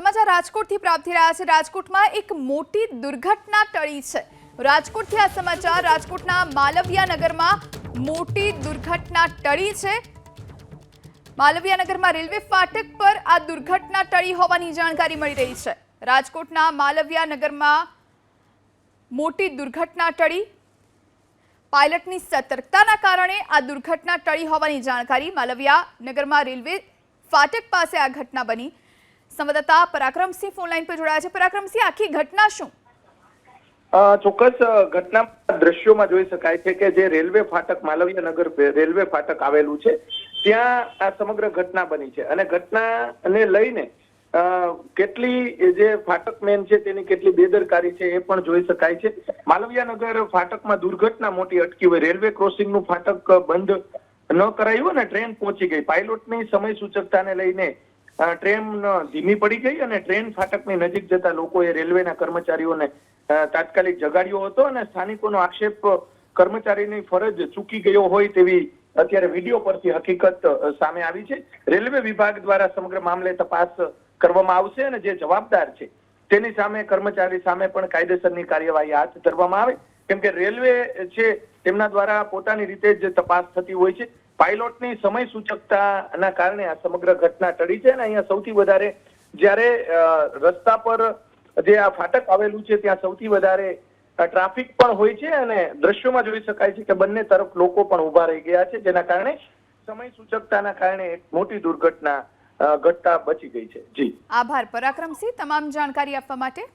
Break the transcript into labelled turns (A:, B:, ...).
A: સમાચાર રાજકોટથી પ્રાપ્ત થઈ રહ્યા છે. રાજકોટમાં એક મોટી દુર્ઘટના ટળી છે. રાજકોટથી આ સમાચાર રાજકોટના માલવિયા નગરમાં મોટી દુર્ઘટના ટળી છે. માલવિયાનગરમાં રેલવે ફાટક પર આ દુર્ઘટના ટળી હોવાની જાણકારી મળી રહી છે. રાજકોટના માલવિયા નગરમાં મોટી દુર્ઘટના ટળી. પાયલટની સતર્કતાના કારણે આ દુર્ઘટના ટળી હોવાની જાણકારી માલવિયા નગરમાં રેલવે ફાટક પાસે આ ઘટના બની. સંવાદદાતા પરાક્રમસિંહ ફોનલાઈન પર જોડાયા છે. પરાક્રમસિંહ, આખી ઘટના શું?
B: ચોક્કસ ઘટના દ્રશ્યોમાં જોઈ શકાય છે કે જે રેલવે ફાટક માલવીય નગર રેલવે ફાટક આવેલું છે, ત્યાં આ સમગ્ર ઘટના બની છે. અને ઘટનાને લઈને કેટલી જે ફાટક મેન છે તેની કેટલી બેદરકારી છે એ પણ જોઈ શકાય છે. માલવીયા નગર ફાટકમાં દુર્ઘટના મોટી અટકી હોય, રેલવે ક્રોસિંગનું ફાટક બંધ ન કરાયું અને ટ્રેન પહોંચી ગઈ. પાયલોટની સમય સૂચકતાને લઈને ટ્રેન ધીમી પડી ગઈ અને ટ્રેન ફાટકની નજીક જતા લોકોએ રેલવેના કર્મચારીઓને તાત્કાલિક જગાડ્યો હતો અને સ્થાનિકોનો આક્ષેપ કર્મચારીની ફરજ ચૂકી ગયો હોય તેવી અત્યારે વીડિયો પરથી હકીકત સામે આવી છે. રેલવે વિભાગ દ્વારા સમગ્ર મામલે તપાસ કરવામાં આવશે અને જે જવાબદાર છે તેની સામે કર્મચારી સામે પણ કાયદેસરની કાર્યવાહી હાથ ધરવામાં આવે. કેમ કે રેલવે છે તેમના દ્વારા પોતાની રીતે જ તપાસ થતી હોય છે. પાયલોટની સમય સૂચકતાના કારણે આ સમગ્ર ઘટના ટળી છે અને અહીંયા સૌથી વધારે જ્યારે રસ્તા પર જે આ ફાટક આવેલું છે ત્યાં સૌથી વધારે ટ્રાફિક પણ હોય છે અને દ્રશ્યોમાં જોઈ શકાય છે કે બંને તરફ લોકો પણ ઊભા રહી ગયા છે, જેના કારણે સમય સૂચકતાના કારણે એક મોટી દુર્ઘટના ઘટતા બચી ગઈ છે. જી.
A: આભાર. પરાક્રમસિંહ, તમામ જાણકારી આપવા માટે